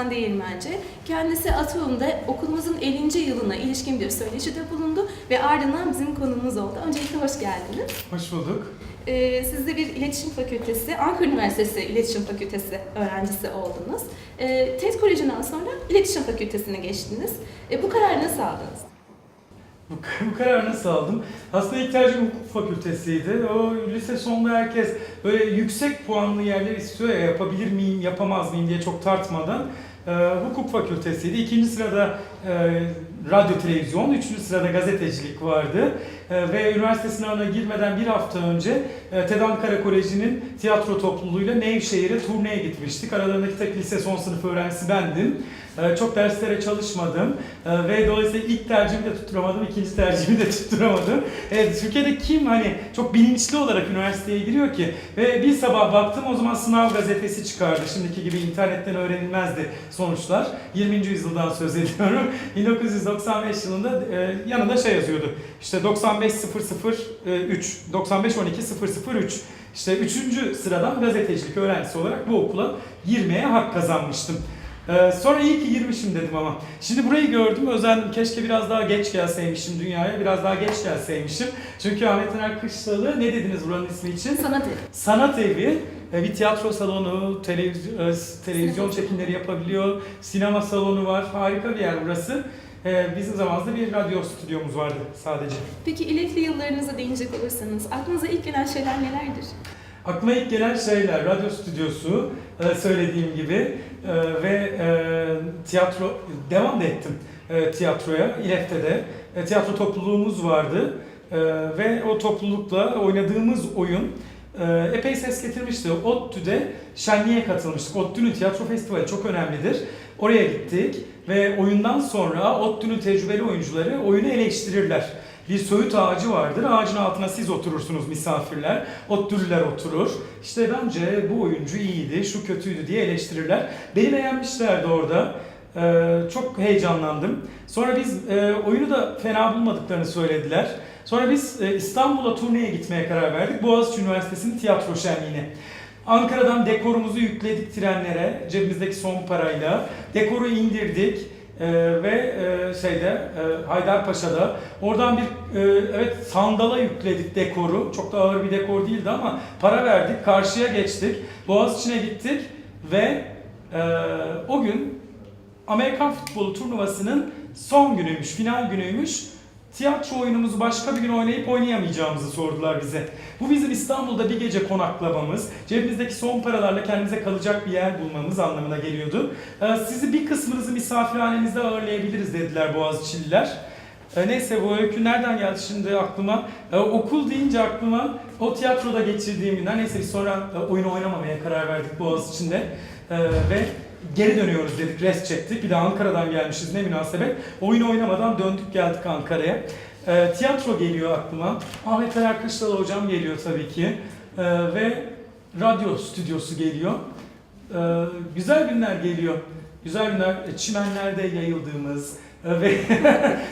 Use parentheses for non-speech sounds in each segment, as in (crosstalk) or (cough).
konumuz İrfan Değirmenci. Kendisi Atıum'da okulumuzun 50. yılına ilişkin bir söyleşide bulundu ve ardından bizim konumuz oldu. Öncelikle hoş geldiniz. Hoş bulduk. Ee, siz de bir İletişim Fakültesi, Ankara Üniversitesi İletişim Fakültesi öğrencisi oldunuz. Ee, TED Koleji'nden sonra İletişim Fakültesine geçtiniz. Ee, bu kararı nasıl aldınız? Bu, bu kararı nasıl aldım? Aslında ilk tercihim hukuk fakültesiydi. O lise sonunda herkes böyle yüksek puanlı yerler istiyor ya yapabilir miyim, yapamaz mıyım diye çok tartmadan e, hukuk fakültesiydi. İkinci sırada e, radyo televizyon, üçüncü sırada gazetecilik vardı. E, ve üniversite sınavına girmeden bir hafta önce e, TED Ankara Koleji'nin tiyatro topluluğuyla Nevşehir'e turneye gitmiştik. Aralarındaki tek lise son sınıf öğrencisi bendim. E, çok derslere çalışmadım e, ve dolayısıyla ilk tercihimi de tutturamadım, ikinci tercihimi de (laughs) tutturamadım. Evet, Türkiye'de kim hani çok bilinçli olarak üniversiteye giriyor ki? Ve bir sabah baktım o zaman sınav gazetesi çıkardı. Şimdiki gibi internetten öğrenilmezdi sonuçlar. 20. yüzyıldan söz ediyorum. (laughs) 1995 yılında e, yanında şey yazıyordu. İşte 95003, 9512003. İşte 3. sıradan gazetecilik öğrencisi olarak bu okula girmeye hak kazanmıştım. Ee, sonra iyi ki girmişim dedim ama. Şimdi burayı gördüm özendim. Keşke biraz daha geç gelseymişim dünyaya. Biraz daha geç gelseymişim. Çünkü Ahmet Taner Kışlalı ne dediniz buranın ismi için? Sanat Evi. Sanat evi, e, bir tiyatro salonu, televizyon, e, televizyon çekimleri yapabiliyor, sinema salonu var. Harika bir yer burası. E, Bizim zamanımızda bir radyo stüdyomuz vardı sadece. Peki iletli yıllarınıza değinecek olursanız aklınıza ilk gelen şeyler nelerdir? Aklıma ilk gelen şeyler, radyo stüdyosu e, söylediğim gibi e, ve e, tiyatro, devam da ettim e, tiyatroya, İLEFTE'de. E, tiyatro topluluğumuz vardı e, ve o toplulukla oynadığımız oyun e, epey ses getirmişti. ODTÜ'de şenliğe katılmıştık. ODTÜ'nün tiyatro festivali çok önemlidir. Oraya gittik ve oyundan sonra ODTÜ'nün tecrübeli oyuncuları oyunu eleştirirler. Bir söğüt ağacı vardır. Ağacın altına siz oturursunuz misafirler. ODTÜ'lüler oturur. İşte bence bu oyuncu iyiydi, şu kötüydü diye eleştirirler. Beni beğenmişlerdi orada. Ee, çok heyecanlandım. Sonra biz e, oyunu da fena bulmadıklarını söylediler. Sonra biz e, İstanbul'a turneye gitmeye karar verdik. Boğaziçi Üniversitesi'nin tiyatro şenliğine. Ankara'dan dekorumuzu yükledik trenlere cebimizdeki son parayla. Dekoru indirdik e, ve e, şeyde e, Haydarpaşa'da oradan bir e, evet sandala yükledik dekoru. Çok da ağır bir dekor değildi ama para verdik. Karşıya geçtik. Boğaziçi'ne gittik ve e, o gün Amerikan futbolu turnuvasının son günüymüş, final günüymüş. Tiyatro oyunumuzu başka bir gün oynayıp oynayamayacağımızı sordular bize. Bu bizim İstanbul'da bir gece konaklamamız, cebimizdeki son paralarla kendimize kalacak bir yer bulmamız anlamına geliyordu. Ee, Sizi bir kısmınızı misafirhanemizde ağırlayabiliriz dediler Boğaziçi'liler. Ee, Neyse bu öykü nereden geldi şimdi aklıma? Ee, okul deyince aklıma o tiyatroda geçirdiğim günler. Neyse sonra e, oyun oynamamaya karar verdik Boğaziçi'nde. Ee, ve geri dönüyoruz dedik, rest çektik. Bir de Ankara'dan gelmişiz ne münasebet. Oyun oynamadan döndük geldik Ankara'ya. Ee, tiyatro geliyor aklıma. Ahmet Taner Kışlalı hocam geliyor tabii ki. Ee, ve radyo stüdyosu geliyor. Ee, güzel günler geliyor. Güzel günler, e, çimenlerde yayıldığımız e, ve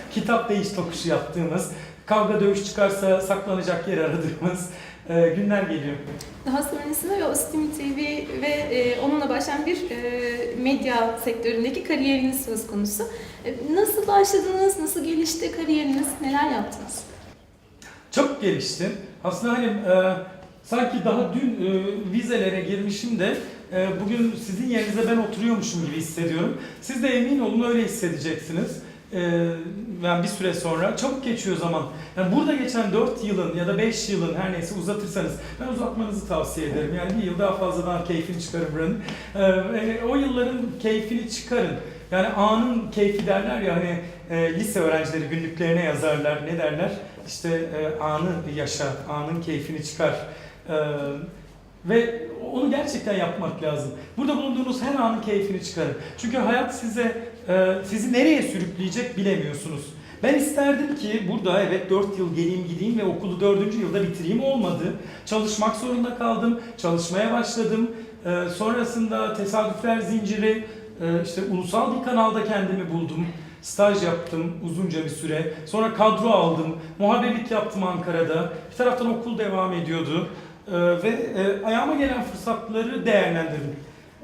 (laughs) kitap değiş tokuşu yaptığımız, kavga dövüş çıkarsa saklanacak yer aradığımız e, günler geliyor. Daha sonrasında ve Ostim TV ve e, onunla başlayan bir e, medya sektöründeki kariyeriniz söz konusu. E, nasıl başladınız, nasıl gelişti kariyeriniz, neler yaptınız? Çok geliştim. Aslında hani e, sanki daha dün e, vizelere girmişim de e, bugün sizin yerinize ben oturuyormuşum gibi hissediyorum. Siz de emin olun öyle hissedeceksiniz. E, yani bir süre sonra çabuk geçiyor zaman. Yani burada geçen 4 yılın ya da 5 yılın her neyse uzatırsanız ben uzatmanızı tavsiye ederim. Yani bir yıl daha fazladan keyfini çıkarın buranın. E, e, o yılların keyfini çıkarın. Yani anın keyfi derler ya hani e, lise öğrencileri günlüklerine yazarlar ne derler? İşte e, anı yaşa, anın keyfini çıkar. E, ve onu gerçekten yapmak lazım. Burada bulunduğunuz her anın keyfini çıkarın. Çünkü hayat size e, sizi nereye sürükleyecek bilemiyorsunuz. Ben isterdim ki burada evet 4 yıl geleyim gideyim ve okulu 4. yılda bitireyim olmadı. Çalışmak zorunda kaldım. Çalışmaya başladım. E, sonrasında tesadüfler zinciri e, işte ulusal bir kanalda kendimi buldum. Staj yaptım uzunca bir süre. Sonra kadro aldım. Muhabirlik yaptım Ankara'da. Bir taraftan okul devam ediyordu. ve e, ayağıma gelen fırsatları değerlendirdim.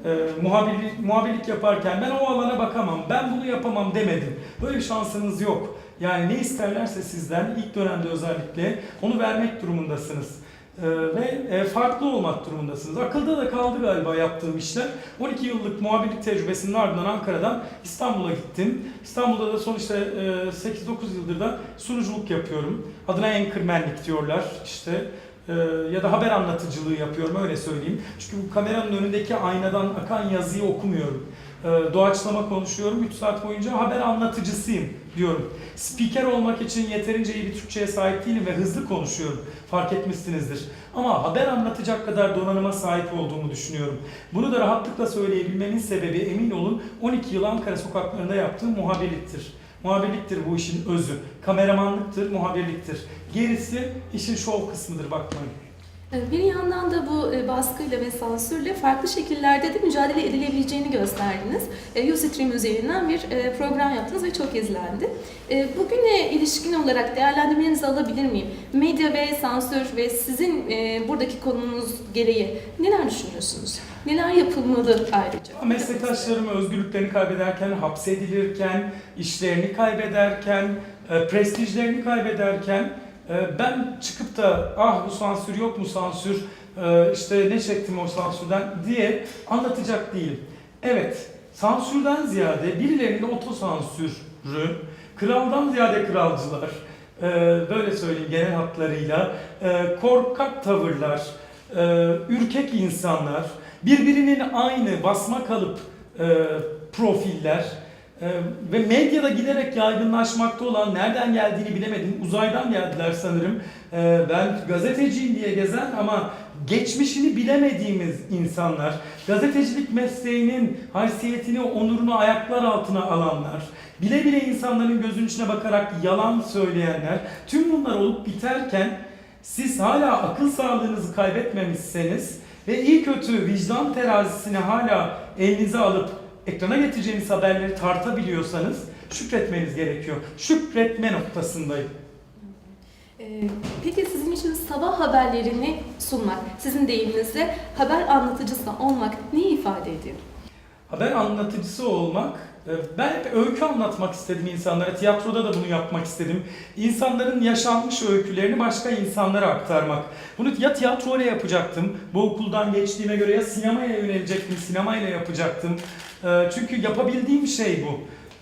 E, muhabirlik, muhabirlik yaparken ben o alana bakamam, ben bunu yapamam demedim. Böyle bir şansınız yok. Yani ne isterlerse sizden ilk dönemde özellikle onu vermek durumundasınız. Ee, ve e, farklı olmak durumundasınız. Akılda da kaldı galiba yaptığım işler. 12 yıllık muhabirlik tecrübesinin ardından Ankara'dan İstanbul'a gittim. İstanbul'da da son işte e, 8-9 yıldır da sunuculuk yapıyorum. Adına anchormanlik diyorlar işte. E, ya da haber anlatıcılığı yapıyorum öyle söyleyeyim. Çünkü bu kameranın önündeki aynadan akan yazıyı okumuyorum. E, doğaçlama konuşuyorum. 3 saat boyunca haber anlatıcısıyım diyorum. Spiker olmak için yeterince iyi bir Türkçe'ye sahip değilim ve hızlı konuşuyorum. Fark etmişsinizdir. Ama haber anlatacak kadar donanıma sahip olduğumu düşünüyorum. Bunu da rahatlıkla söyleyebilmemin sebebi emin olun 12 yıl Ankara sokaklarında yaptığım muhabirliktir. Muhabirliktir bu işin özü. Kameramanlıktır, muhabirliktir. Gerisi işin şov kısmıdır bakmayın. Ee, Bir yandan da bu e, baskıyla ve sansürle farklı şekillerde de mücadele edilebileceğini gösterdiniz. E, Ustream üzerinden bir e, program yaptınız ve çok izlendi. Bugüne ilişkin olarak değerlendirmenizi alabilir miyim? Medya ve sansür ve sizin buradaki konunuz gereği neler düşünüyorsunuz? Neler yapılmalı ayrıca? Meslektaşlarım özgürlüklerini kaybederken, hapsedilirken, işlerini kaybederken, prestijlerini kaybederken ben çıkıp da ah bu sansür yok mu sansür, e, işte ne çektim o sansürden diye anlatacak değilim. Evet, sansürden ziyade birilerinin otosansürü, kraldan ziyade kralcılar, e, böyle söyleyeyim genel hatlarıyla, e, korkak tavırlar, e, ürkek insanlar, birbirinin aynı basma kalıp profiller e, ve medyada giderek yaygınlaşmakta olan nereden geldiğini bilemedim. Uzaydan geldiler sanırım. E, ben gazeteciyim diye gezen ama geçmişini bilemediğimiz insanlar, gazetecilik mesleğinin haysiyetini, onurunu ayaklar altına alanlar, bile bile insanların gözünün içine bakarak yalan söyleyenler, tüm bunlar olup biterken siz hala akıl sağlığınızı kaybetmemişseniz ve iyi kötü vicdan terazisini hala elinize alıp ekrana getireceğiniz haberleri tartabiliyorsanız şükretmeniz gerekiyor. Şükretme noktasındayım. Ee, Peki sizin için sabah haberlerini sunmak, sizin deyiminizde haber anlatıcısı olmak ne ifade ediyor? Haber anlatıcısı olmak, ben hep öykü anlatmak istedim insanlara. Tiyatroda da bunu yapmak istedim. İnsanların yaşanmış öykülerini başka insanlara aktarmak. Bunu ya tiyatroyla yapacaktım. Bu okuldan geçtiğime göre ya sinemaya yönelecektim, sinemayla yapacaktım. E, Çünkü yapabildiğim şey bu.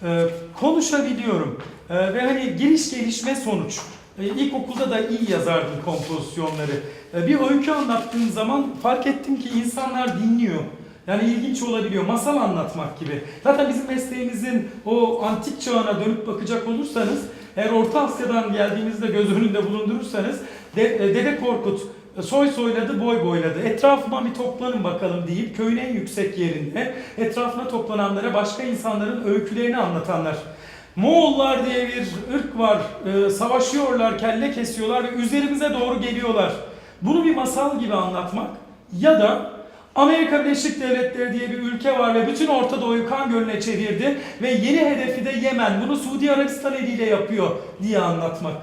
E, Konuşabiliyorum. Ve hani giriş gelişme sonuç. İlkokulda da iyi yazardım kompozisyonları. Bir öykü anlattığım zaman fark ettim ki insanlar dinliyor. Yani ilginç olabiliyor. Masal anlatmak gibi. Zaten bizim mesleğimizin o antik çağına dönüp bakacak olursanız, eğer Orta Asya'dan geldiğinizde göz önünde bulundurursanız, e, Dede Korkut e, soy soyladı, boy boyladı. Etrafıma bir toplanın bakalım deyip köyün en yüksek yerinde etrafına toplananlara başka insanların öykülerini anlatanlar. Moğollar diye bir ırk var. e, savaşıyorlar, kelle kesiyorlar ve üzerimize doğru geliyorlar. Bunu bir masal gibi anlatmak ya da Amerika Birleşik Devletleri diye bir ülke var ve bütün Orta Doğu'yu kan gölüne çevirdi ve yeni hedefi de Yemen. Bunu Suudi Arabistan eliyle yapıyor diye anlatmak.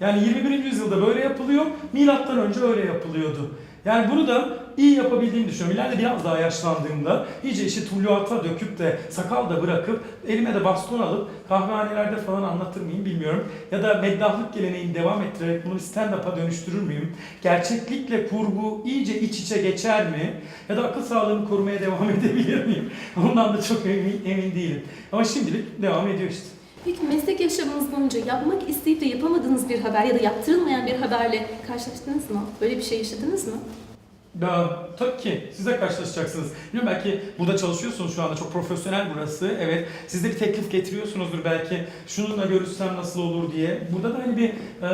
Yani 21. yüzyılda böyle yapılıyor, milattan önce öyle yapılıyordu. Yani bunu da iyi yapabildiğimi düşünüyorum. İleride biraz daha yaşlandığımda iyice işi tuluata döküp de sakal da bırakıp elime de baston alıp kahvehanelerde falan anlatır mıyım bilmiyorum. Ya da meddahlık geleneğini devam ettirerek bunu stand-up'a dönüştürür müyüm? Gerçeklikle kurgu iyice iç içe geçer mi? Ya da akıl sağlığımı korumaya (laughs) devam edebilir miyim? Ondan da çok emin, emin değilim. Ama şimdilik devam ediyor işte. Peki meslek yaşamınız boyunca yapmak isteyip de yapamadığınız bir haber ya da yaptırılmayan bir haberle karşılaştınız mı? Böyle bir şey yaşadınız mı? Ya, tabii ki siz de karşılaşacaksınız. Bilmiyorum belki burada çalışıyorsunuz şu anda çok profesyonel burası. Evet siz de bir teklif getiriyorsunuzdur belki şununla görüşsem nasıl olur diye. Burada da hani bir e,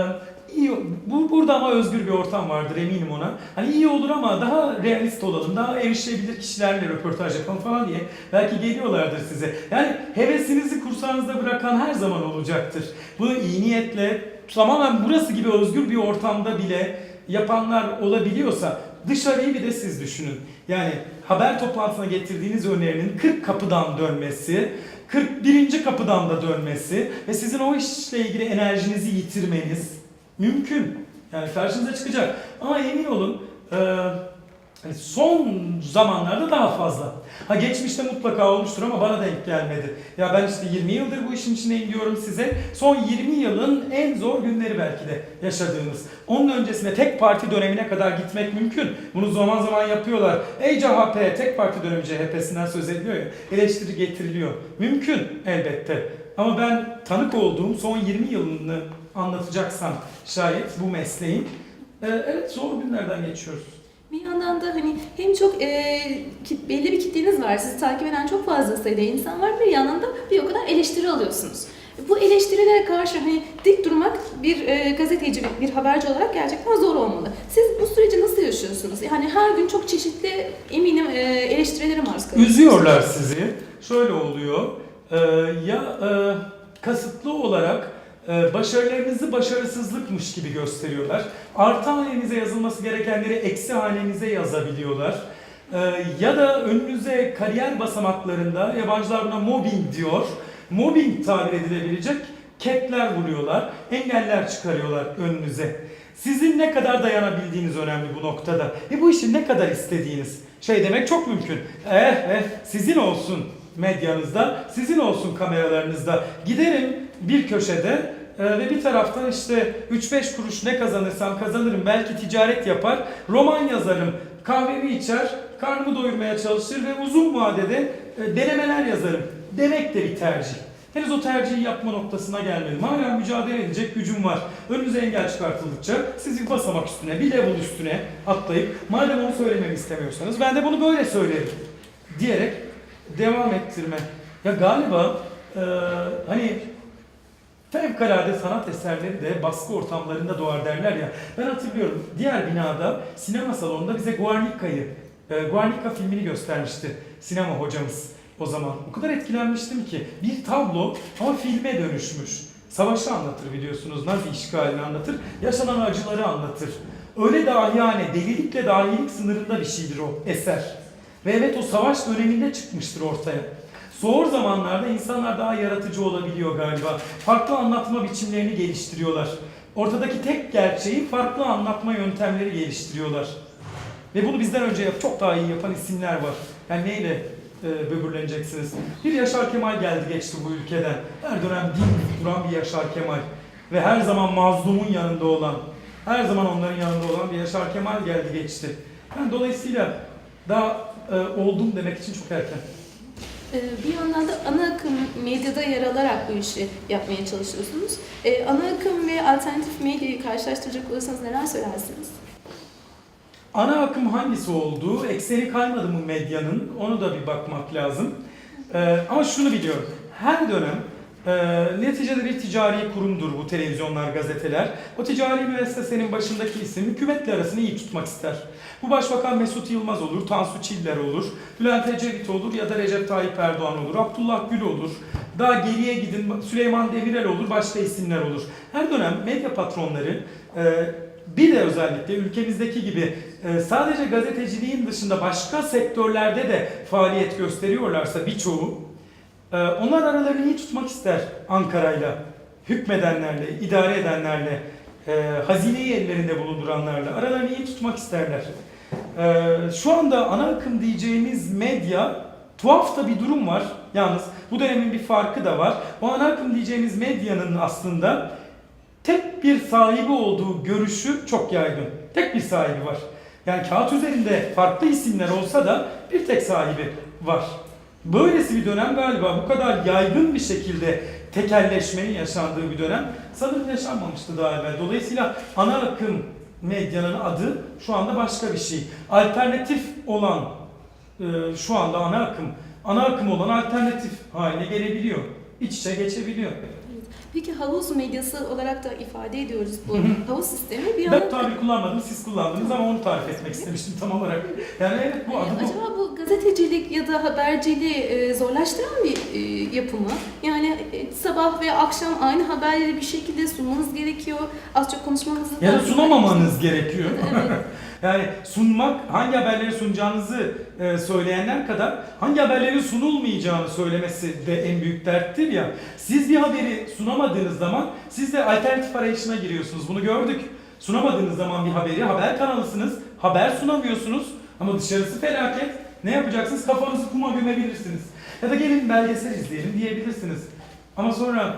iyi bu burada ama özgür bir ortam vardır eminim ona. Hani iyi olur ama daha realist olalım, daha erişilebilir kişilerle röportaj yapalım falan diye belki geliyorlardır size. Yani hevesinizi kursağınızda bırakan her zaman olacaktır. Bunu iyi niyetle tamamen burası gibi özgür bir ortamda bile yapanlar olabiliyorsa dışarıyı bir de siz düşünün. Yani haber toplantısına getirdiğiniz önerinin 40 kapıdan dönmesi, 41. kapıdan da dönmesi ve sizin o işle ilgili enerjinizi yitirmeniz mümkün. Yani karşınıza çıkacak. Ama emin olun e, hani son zamanlarda daha fazla. Ha geçmişte mutlaka olmuştur ama bana denk gelmedi. Ya ben işte 20 yıldır bu işin içindeyim diyorum size. Son 20 yılın en zor günleri belki de yaşadığımız. Onun öncesinde tek parti dönemine kadar gitmek mümkün. Bunu zaman zaman yapıyorlar. Ey CHP, tek parti dönemi CHP'sinden söz ediliyor ya. Eleştiri getiriliyor. Mümkün elbette. Ama ben tanık olduğum son 20 yılını anlatacaksam şayet bu mesleğin. e, Evet zor günlerden geçiyoruz. Bir yandan da hani hem çok e, kit- belli bir kitleniz var, sizi takip eden çok fazla sayıda insan var. Bir yandan da bir o kadar eleştiri alıyorsunuz. Bu eleştirilere karşı hani dik durmak bir e, gazeteci, bir, bir haberci olarak gerçekten zor olmalı. Siz bu süreci nasıl yaşıyorsunuz? Yani her gün çok çeşitli eminim e, eleştirilere maruz kalıyorsunuz. Üzüyorlar sizi. Şöyle oluyor. e, ya e, kasıtlı olarak başarılarınızı başarısızlıkmış gibi gösteriyorlar. Artı hanenize yazılması gerekenleri eksi hanenize yazabiliyorlar. E, ya da önünüze kariyer basamaklarında yabancılar buna mobbing diyor. Mobbing tabir edilebilecek ketler vuruyorlar, engeller çıkarıyorlar önünüze. Sizin ne kadar dayanabildiğiniz önemli bu noktada. E bu işi ne kadar istediğiniz. Şey demek çok mümkün. Eh eh sizin olsun medyanızda, sizin olsun kameralarınızda. Giderim bir köşede e, ve bir taraftan işte 3-5 kuruş ne kazanırsam kazanırım. Belki ticaret yapar, roman yazarım, kahvemi içer, karnımı doyurmaya çalışır ve uzun vadede e, denemeler yazarım. Demek de bir tercih. Henüz o tercihi yapma noktasına gelmedim. Hala mücadele edecek gücüm var. Önünüze engel çıkartıldıkça siz bir basamak üstüne, bir level üstüne atlayıp madem onu söylememi istemiyorsanız ben de bunu böyle söylerim diyerek devam ettirme. Ya galiba e, hani fevkalade sanat eserleri de baskı ortamlarında doğar derler ya. Ben hatırlıyorum diğer binada sinema salonunda bize Guernica'yı, e, Guernica filmini göstermişti sinema hocamız o zaman. O kadar etkilenmiştim ki bir tablo ama filme dönüşmüş. Savaşı anlatır biliyorsunuz, Nazi işgalini anlatır, yaşanan acıları anlatır. Öyle dahiyane, delilikle dahilik sınırında bir şeydir o eser. Ve evet o savaş döneminde çıkmıştır ortaya. Zor zamanlarda insanlar daha yaratıcı olabiliyor galiba. Farklı anlatma biçimlerini geliştiriyorlar. Ortadaki tek gerçeği farklı anlatma yöntemleri geliştiriyorlar. Ve bunu bizden önce yap, çok daha iyi yapan isimler var. Yani neyle e, böbürleneceksiniz? Bir Yaşar Kemal geldi geçti bu ülkeden. Her dönem dik duran bir Yaşar Kemal. Ve her zaman mazlumun yanında olan, her zaman onların yanında olan bir Yaşar Kemal geldi geçti. Yani dolayısıyla daha e, oldum demek için çok erken. Ee, Bir yandan da ana akım medyada yer alarak bu işi yapmaya çalışıyorsunuz. Ee, Ana akım ve alternatif medyayı karşılaştıracak olursanız neler söylersiniz? Ana akım hangisi olduğu, ekseni kaymadı mı medyanın onu da bir bakmak lazım. Ee, ama şunu biliyorum, her dönem e, neticede bir ticari kurumdur bu televizyonlar, gazeteler. O ticari müessesenin başındaki isim hükümetle arasını iyi tutmak ister. Bu Başbakan Mesut Yılmaz olur, Tansu Çiller olur, Bülent Ecevit olur ya da Recep Tayyip Erdoğan olur, Abdullah Gül olur. Daha geriye gidin Süleyman Demirel olur, başka isimler olur. Her dönem medya patronları e, bir de özellikle ülkemizdeki gibi e, sadece gazeteciliğin dışında başka sektörlerde de faaliyet gösteriyorlarsa birçoğu onlar aralarını iyi tutmak ister Ankara'yla, hükmedenlerle, idare edenlerle, e, hazineyi ellerinde bulunduranlarla aralarını iyi tutmak isterler. E, Şu anda ana akım diyeceğimiz medya tuhaf da bir durum var. Yalnız bu dönemin bir farkı da var. O ana akım diyeceğimiz medyanın aslında tek bir sahibi olduğu görüşü çok yaygın. Tek bir sahibi var. Yani kağıt üzerinde farklı isimler olsa da bir tek sahibi var. Böylesi bir dönem galiba bu kadar yaygın bir şekilde tekelleşmenin yaşandığı bir dönem sanırım yaşanmamıştı daha evvel. Dolayısıyla ana akım medyanın adı şu anda başka bir şey. Alternatif olan e, şu anda ana akım, ana akım olan alternatif haline gelebiliyor. İç içe geçebiliyor. Peki havuz medyası olarak da ifade ediyoruz bu havuz sistemi. Bir Ben tabir kullanmadım, siz kullandınız ama onu tarif etmek istemiştim tam olarak. Yani evet bu adı. Acaba bu gazetecilik ya da haberciliği e, zorlaştıran bir e, yapı mı? Yani e, sabah ve akşam aynı haberleri bir şekilde sunmanız gerekiyor. Az çok konuşmanızı Ya da da- sunamamanız gerekiyor. Evet. (laughs) Yani sunmak, hangi haberleri sunacağınızı e, söyleyenler kadar hangi haberlerin sunulmayacağını söylemesi de en büyük derttir ya. Siz bir haberi sunamadığınız zaman siz de alternatif arayışına giriyorsunuz. Bunu gördük. Sunamadığınız zaman bir haberi haber kanalısınız Haber sunamıyorsunuz ama dışarısı felaket. Ne yapacaksınız? Kafanızı kuma gömebilirsiniz. Ya da gelin belgesel izleyelim diyebilirsiniz. Ama sonra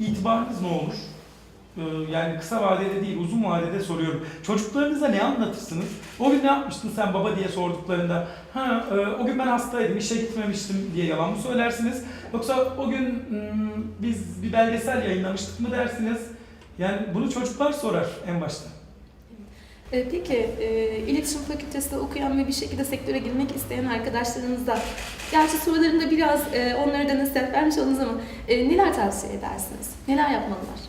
itibarınız ne olur? Ee, Yani kısa vadede değil, uzun vadede soruyorum. Çocuklarınıza ne anlatırsınız? O gün ne yapmıştın sen baba diye sorduklarında, ha e, o gün ben hastaydım, işe gitmemiştim diye yalan mı söylersiniz? Yoksa o gün biz bir belgesel yayınlamıştık mı dersiniz? Yani bunu çocuklar sorar en başta. E, Peki, e, iletişim fakültesinde okuyan ve bir şekilde sektöre girmek isteyen arkadaşlarınızda, gerçi sorularında biraz e, onlara da nasihat vermiş oldunuz ama e, neler tavsiye edersiniz? Neler yapmalılar?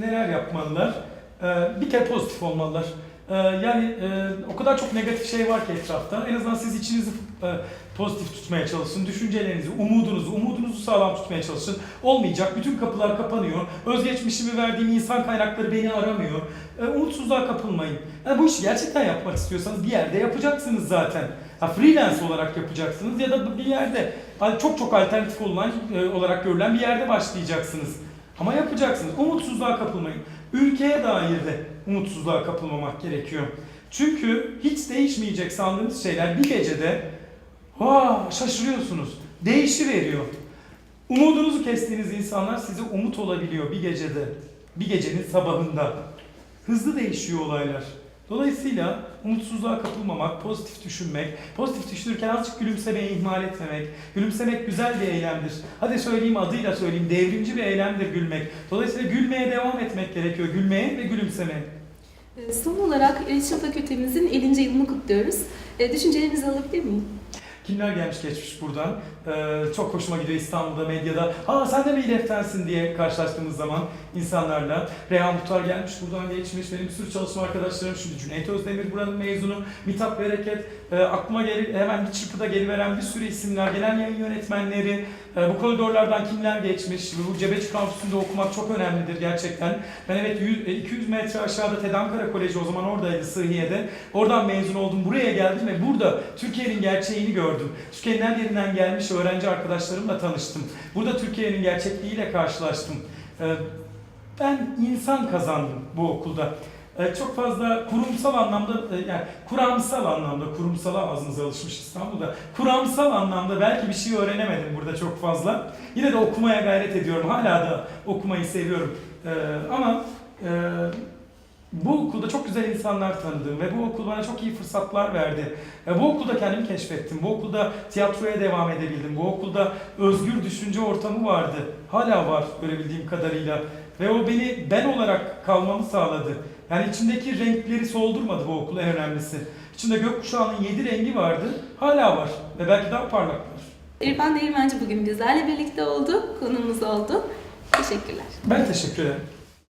Neler yapmalılar? Ee, bir kere pozitif olmalılar. Ee, yani e, o kadar çok negatif şey var ki etrafta. En azından siz içinizi e, pozitif tutmaya çalışın. Düşüncelerinizi, umudunuzu, umudunuzu sağlam tutmaya çalışın. Olmayacak. Bütün kapılar kapanıyor. Özgeçmişimi verdiğim insan kaynakları beni aramıyor. E, umutsuzluğa kapılmayın. Yani bu işi gerçekten yapmak istiyorsanız bir yerde yapacaksınız zaten. Ha, freelance olarak yapacaksınız ya da bir yerde hani çok çok alternatif olan e, olarak görülen bir yerde başlayacaksınız. Ama yapacaksınız. Umutsuzluğa kapılmayın. Ülkeye dair de umutsuzluğa kapılmamak gerekiyor. Çünkü hiç değişmeyecek sandığınız şeyler bir gecede Vaa şaşırıyorsunuz. Değişiveriyor. Umudunuzu kestiğiniz insanlar size umut olabiliyor bir gecede. Bir gecenin sabahında. Hızlı değişiyor olaylar. Dolayısıyla umutsuzluğa kapılmamak, pozitif düşünmek, pozitif düşünürken azıcık gülümsemeyi ihmal etmemek. Gülümsemek güzel bir eylemdir. Hadi söyleyeyim adıyla söyleyeyim, devrimci bir eylemdir gülmek. Dolayısıyla gülmeye devam etmek gerekiyor. Gülmeye ve gülümsemeye. E, Son olarak iletişim fakültemizin 50. yılını kutluyoruz. E, Düşüncelerinizi alabilir miyim? Kimler gelmiş geçmiş buradan. Ee, çok hoşuma gidiyor İstanbul'da, medyada. Ha sen de mi İLEF'tensin diye karşılaştığımız zaman insanlarla. Reyhan Muhtar gelmiş buradan geçmiş. Benim bir sürü çalışma arkadaşlarım. Şimdi Cüneyt Özdemir buranın mezunu. Mithat Bereket. Ee, aklıma geri, hemen bir çırpıda geliveren bir sürü isimler. Genel yayın yönetmenleri. Ee, bu koridorlardan kimler geçmiş. Bu Cebeci kampüsünde okumak çok önemlidir gerçekten. Ben evet 100, e, 200 metre aşağıda TED Ankara Koleji o zaman oradaydı Sıhhiye'de. Oradan mezun oldum. Buraya geldim ve burada Türkiye'nin gerçeğini gördüm. Türkiye'nin her yerinden gelmiş öğrenci arkadaşlarımla tanıştım. Burada Türkiye'nin gerçekliğiyle karşılaştım. Ee, Ben insan kazandım bu okulda. Ee, Çok fazla kurumsal anlamda, e, yani kuramsal anlamda, kurumsala ağzımıza alışmış İstanbul'da. Kuramsal anlamda belki bir şey öğrenemedim burada çok fazla. Yine de okumaya gayret ediyorum. Hala da okumayı seviyorum. Ee, Ama e, bu okulda çok güzel insanlar tanıdım ve bu okul bana çok iyi fırsatlar verdi. E, bu okulda kendimi keşfettim. Bu okulda tiyatroya devam edebildim. Bu okulda özgür düşünce ortamı vardı. Hala var görebildiğim kadarıyla. Ve o beni ben olarak kalmamı sağladı. Yani içindeki renkleri soldurmadı bu okul en önemlisi. İçinde gökkuşağının yedi rengi vardı. Hala var ve belki daha parlaklar. İrfan Değirmenci bugün bizlerle birlikte oldu, konuğumuz oldu. Teşekkürler. Ben teşekkür ederim.